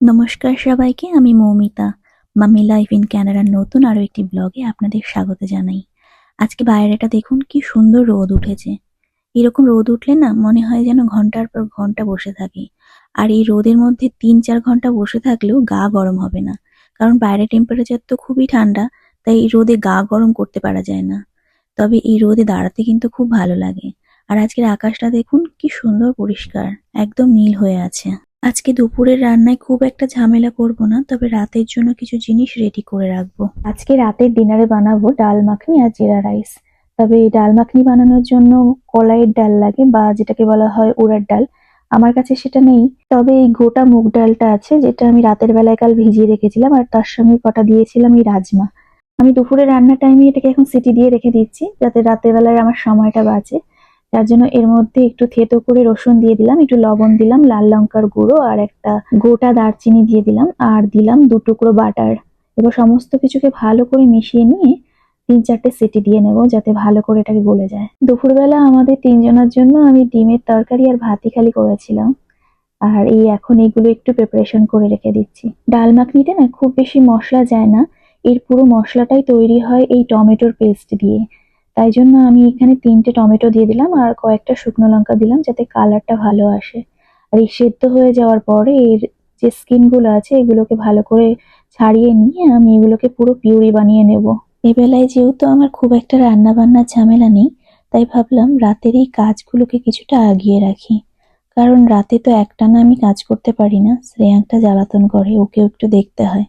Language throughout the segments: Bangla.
নমস্কার সবাইকে, আমি মৌমিতা। মামি লাইফ ইন ক্যানাডার নতুন আরও একটি ব্লগে আপনাদের স্বাগত জানাই। আজকে বাইরেটা দেখুন, কি সুন্দর রোদ উঠেছে। এরকম রোদ উঠলে না, মনে হয় যেন ঘণ্টার পর ঘণ্টা বসে থাকি। আর এই রোদের মধ্যে তিন চার ঘণ্টা বসে থাকলেও গা গরম হবে না। কারণ বাইরে টেম্পারেচার তো খুবই ঠান্ডা, তাই এই রোদে গা গরম করতে পারা যায় না। তবে এই রোদে দাঁড়াতে কিন্তু খুব ভালো লাগে। আর আজকের আকাশটা দেখুন, কি সুন্দর পরিষ্কার, একদম নীল হয়ে আছে। আজকে দুপুরের রান্নায় খুব একটা ঝামেলা করব না, তবে রাতের জন্য কিছু জিনিস রেডি করে রাখব। আজকে রাতের ডিনারে বানাবো ডাল মাখনি আর জিরা রাইস তবে এই ডাল মাখনি বানানোর জন্য কলাইয়ের ডাল লাগে বা যেটাকে বলা হয় উড়ার ডাল। আমার কাছে সেটা নেই। তবে এই গোটা মুগ ডালটা আছে, যেটা আমি রাতের বেলায় কাল ভিজিয়ে রেখেছিলাম আর তার সঙ্গে কটা দিয়েছিলাম এই রাজমা। আমি দুপুরে রান্নার টাইমে এটাকে এখন সিটি দিয়ে রেখে দিচ্ছি, যাতে রাতের বেলায় আমার সময়টা বাঁচে। তার জন্য এর মধ্যে একটু থেতো করে রসুন দিয়ে দিলাম, একটু লবণ দিলাম, লাল লঙ্কার গুঁড়ো আর একটা গোটা দারচিনি দিয়ে দিলাম আর দিলাম দু টুকরো বাটার। এবার সমস্ত কিছুকে ভালো করে মিশিয়ে নিয়ে তিন চারটে সিটি দিয়ে নেব যাতে ভালো করে এটাকে গলে যায়। দুপুরবেলা আমাদের তিনজনের জন্য আমি ডিমের তরকারি আর ভাতই খালি করেছিলাম। আর এই এখন এইগুলো একটু প্রিপারেশন করে রেখে দিচ্ছি। ডাল মাখনিতে না খুব বেশি মশলা যায় না, এর পুরো মশলাটাই তৈরি হয় এই টমেটোর পেস্ট দিয়ে। তাই জন্য আমি এখানে তিনটে টমেটো দিয়ে দিলাম আর কয়েকটা শুকনো লঙ্কা দিলাম যাতে কালারটা ভালো আসে। আর এই সেদ্ধ হয়ে যাওয়ার পরে এর যে স্কিনগুলো আছে এগুলোকে ভালো করে ছাড়িয়ে নিয়ে আমি এগুলোকে পুরো পিউরি বানিয়ে নেব। এ বেলায় যেহেতু আমার খুব একটা রান্না বান্নার ঝামেলা নেই, তাই ভাবলাম রাতের এই কাজগুলোকে কিছুটা আগিয়ে রাখি। কারণ রাতে তো একটানা আমি কাজ করতে পারি না, শ্রেয়াংটা জ্বালাতন করে, ওকেও একটু দেখতে হয়।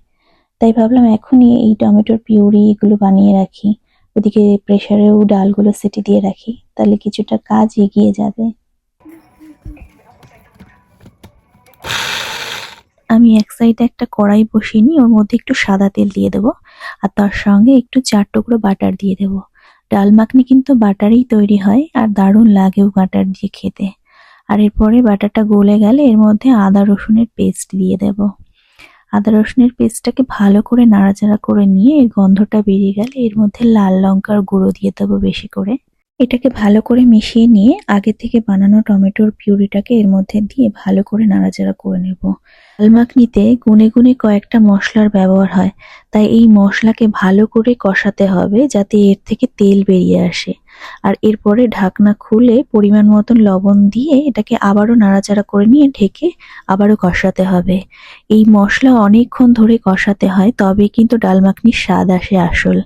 তাই ভাবলাম এখনই এই টমেটোর পিউরি এগুলো বানিয়ে রাখি। ওদিকে প্রেসারেও ডালগুলো সিটি দিয়ে রাখি, তাহলে কিছুটা কাজ এগিয়ে যাবে। আমি এক সাইডে একটা কড়াই বসিয়ে নিই, ওর মধ্যে একটু সাদা তেল দিয়ে দেবো, আর তার সঙ্গে একটু চার টুকরো বাটার দিয়ে দেবো। ডাল মাখনি কিন্তু বাটারেই তৈরি হয়, আর দারুণ লাগেও বাটার দিয়ে খেতে। আর এরপরে বাটারটা গলে গেলে এর মধ্যে আদা রসুনের পেস্ট দিয়ে দেবো। আদা রসুনের পেস্টটাকে ভালো করে নাড়াচাড়া করে নিয়ে এর গন্ধটা বেরিয়ে গেলে এর মধ্যে লাল লঙ্কার গুঁড়ো দিয়ে দেবো বেশি করে। এটাকে ভালো করে মিশিয়ে নিয়ে আগে থেকে বানানো টমেটোর পিউরিটাকে এর মধ্যে দিয়ে ভালো করে নাড়াচাড়া করে নেব। মাখনিতে গুনে গুনে কয়েকটা মশলার ব্যবহার হয়, তাই এই মশলাকে ভালো করে কষাতে হবে যাতে এর থেকে তেল বেরিয়ে আসে। আর এরপরে ঢাকনা খুলে পরিমাণ মতন লবণ দিয়ে এটাকে আবারও নাড়াচাড়া করে নিয়ে ঢেকে আবারও কষাতে হবে। এই মশলা অনেকক্ষণ ধরে কষাতে হয় তবে কিন্তু ডাল মাখনির স্বাদ আসে আসল।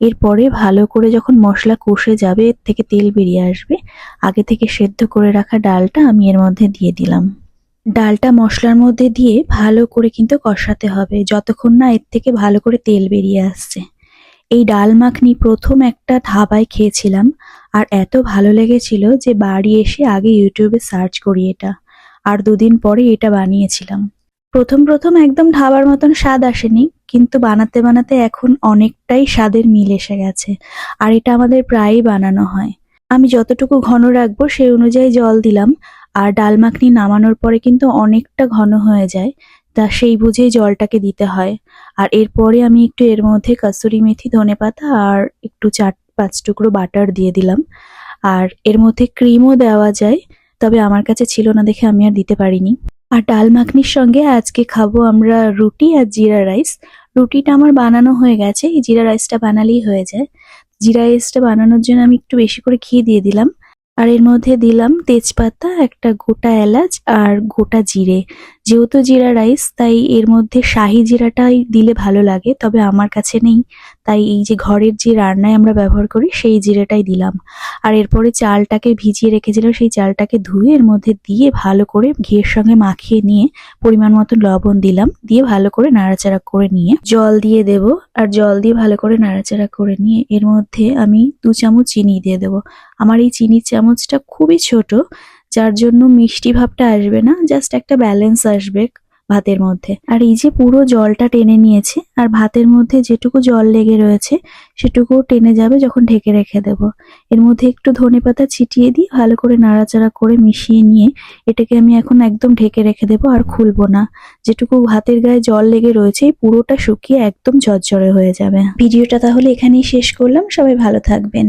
এরপরে ভালো করে যখন মশলা কষে যাবে, এর থেকে তেল বেরিয়ে আসবে, আগে থেকে সেদ্ধ করে রাখা ডালটা আমি এর মধ্যে দিয়ে দিলাম। ডালটা মশলার মধ্যে দিয়ে ভালো করে কিন্তু কষাতে হবে, যতক্ষণ না এর থেকে ভালো করে তেল বেরিয়ে আসছে। এই ডাল মাখনি প্রথম একটা ধাবায় খেয়েছিলাম, আর এত ভালো লেগেছিল যে বাড়ি এসে আগে ইউটিউবে সার্চ করি এটা, আর দুদিন পরে এটা বানিয়েছিলাম। প্রথম প্রথম একদম ধাবার মতন স্বাদ আসেনি, কিন্তু বানাতে বানাতে এখন অনেকটাই স্বাদের মিল এসে গেছে, আর এটা আমাদের প্রায়ই বানানো হয়। আমি যতটুকু ঘন রাখব সেই অনুযায়ী জল দিলাম, আর ডাল মাখনি নামানোর পরে কিন্তু অনেকটা ঘন হয়ে যায়, তা সেই বুঝেই জলটাকে দিতে হয়। আর এরপরে আমি একটু এর মধ্যে কাসুরি মেথি ধনে পাতা আর একটু চার পাঁচ টুকরো বাটার দিয়ে দিলাম। আর এর মধ্যে ক্রিমও দেওয়া যায়, তবে আমার কাছে ছিল না দেখে আমি আর দিতে পারিনি। আর ডাল মাখনির সঙ্গে আজকে খাব আমরা রুটি আর জিরা রাইস। রুটিটা আমার বানানো হয়ে গেছে, এই জিরা রাইসটা বানালেই হয়ে যায়। জিরা রাইসটা বানানোর জন্য আমি একটু বেশি করে ঘি দিয়ে দিলাম। আর এর মধ্যে দিলাম তেজপাতা, একটা গোটা এলাচ আর গোটা জিরে। যেহেতু জিরা রাইস, তাই এর মধ্যে শাহি জিরাটাই দিলে ভালো লাগে, তবে আমার কাছে নেই। তাই এই যে ঘরের যে রান্নায় আমরা ব্যবহার করি, সেই জিরাটাই দিলাম। আর এরপরে চালটাকে ভিজিয়ে রেখেছিলাম, সেই চালটাকে ধুয়ে এর মধ্যে দিয়ে ভালো করে ঘিয়ের সঙ্গে মাখিয়ে নিয়ে পরিমাণ মতো লবণ দিলাম, দিয়ে ভালো করে নাড়াচাড়া করে নিয়ে জল দিয়ে দেব। আর জল দিয়ে ভালো করে নাড়াচাড়া করে নিয়ে এর মধ্যে আমি দু চামচ চিনি দিয়ে দেবো। আমার এই চিনির চামচটা খুবই ছোট যার জন্য মিষ্টি ভাবটা আসবে না জাস্ট একটা ব্যালেন্স আসবে ভাতের মধ্যে। আর এই যে পুরো জলটা টেনে নিয়েছে, আর ভাতের মধ্যে যেটুকু জল লেগে রয়েছে সেটুকু টেনে যাবে যখন ঢেকে রেখে দেব। এর মধ্যে একটু ধনে পাতা ছিটিয়ে দিয়ে ভালো করে নাড়াচাড়া করে মিশিয়ে নিয়ে, এটাকে আমি এখন একদম ঢেকে রেখে দেবো আর খুলবো না। যেটুকু ভাতের গায়ে জল লেগে রয়েছে পুরোটা শুকিয়ে একদম ঝরঝরে হয়ে যাবে। ভিডিওটা তাহলে এখানেই শেষ করলাম, সবাই ভালো থাকবেন।